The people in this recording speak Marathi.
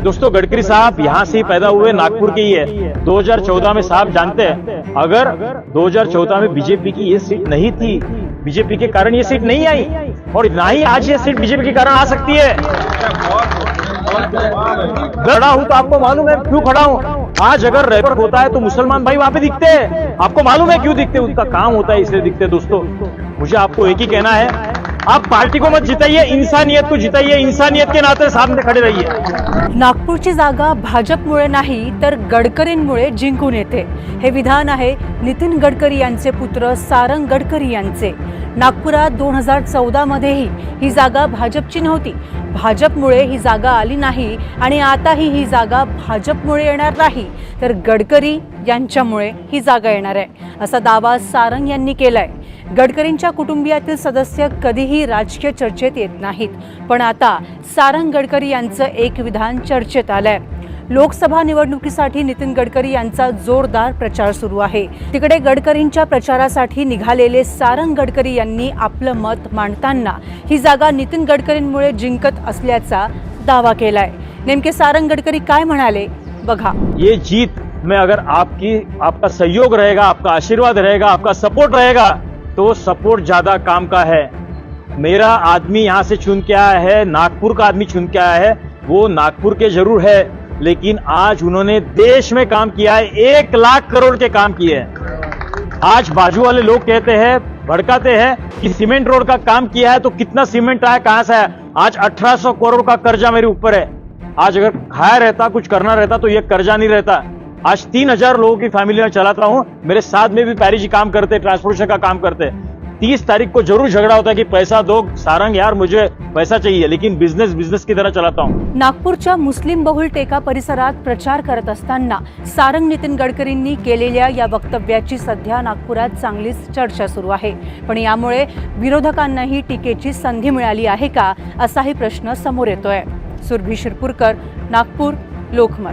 दोस्तों, गडकरी साहब यहाँ से ही पैदा हुए नागपुर के ही है। 2014 में साहब जानते हैं, अगर 2014 में बीजेपी की ये सीट नहीं थी, बीजेपी के कारण ये सीट नहीं आई और ना ही आज ये सीट बीजेपी के कारण आ सकती है। खड़ा हूँ तो आपको मालूम है, क्यों खड़ा हूँ? आज अगर रैपर होता है तो मुसलमान भाई वहाँ पे दिखते हैं। आपको मालूम है क्यों दिखते हैं? उनका काम होता है, इसलिए दिखते हैं दोस्तों। मुझे आपको एक ही कहना है आप पार्टी को मत जिताइए इंसानियत को जिताइए इंसानियत के नाते सामने खड़े रहिए। नागपूरची जागा भाजपमुळे नाही तर गडकरींमुळे जिंकून येते. हे विधान आहे नितीन गडकरी यांचे पुत्र सारंग गडकरी यांचे. नागपुरात दोन हजार चौदामध्येही ही जागा भाजपची नव्हती. भाजपमुळे ही जागा आली नाही आणि आताही ही जागा भाजपमुळे येणार नाही. तर गडकरी यांच्यामुळे ही जागा येणार आहे असा दावा सारंग यांनी केलाय. गडकरींच्या कुटुंबियातील सदस्य कधीही राजकीय चर्चेत येत नाहीत. पण आता सारंग गडकरी यांचं एक विधान चर्चेत आलंय. लोकसभा निवडणुकीसाठी नितीन गडकरी यांचा जोरदार प्रचार सुरू आहे. तिकडे गडकरींच्या प्रचारासाठी निघालेले सारंग गडकरी यांनी आपलं मत मांडताना ही जागा नितीन गडकरींमुळे जिंकत असल्याचा दावा केलाय. नेमके सारंग गडकरी काय म्हणाले? बघा. ये जीत में अगर आपकी आपका सहयोग रहेगा आपका आशीर्वाद रहेगा आपका सपोर्ट रहेगा तो सपोर्ट ज़्यादा काम का है। मेरा आदमी यहाँ से चुन के आया है, नागपुर का आदमी चुन के आया है, वो नागपुर के ज़रूर है, लेकिन आज उन्होंने देश में काम किया है, एक लाख करोड़ के काम किए हैं। आज बाजू वाले लोग कहते हैं, भड़काते हैं कि सीमेंट रोड का काम किया है तो कितना सीमेंट आया, कहाँ से आया? आज 1800 करोड़ का कर्जा मेरे ऊपर है। आज अगर खाया रहता, कुछ करना रहता तो ये कर्जा नहीं रहता। आज तीन हजार लोगों की फैमिली में चलाता हूं। मेरे साथ में भी पैरी जी काम करते ट्रांसपोर्टेशन का काम करते। तीस तारीख को जरूर झगड़ा होता है कि पैसा दो। सारंग यार मुझे पैसा चाहिए लेकिन बिजनेस बिजनेस की तरह चलाता हूं। नागपूरच्या मुस्लिम बहुल टेका परिसरात प्रचार करत असताना सारंग नितीन गडकरींनी केलेल्या या वक्तव्याची सध्या नागपुरात चांगलीच चर्चा सुरू आहे. पण यामुळे विरोधकांनाही टीकेची संधी मिळाली आहे का असाही प्रश्न समोर येतोय. सुरभी शिरपूरकर नागपूर लोकमत.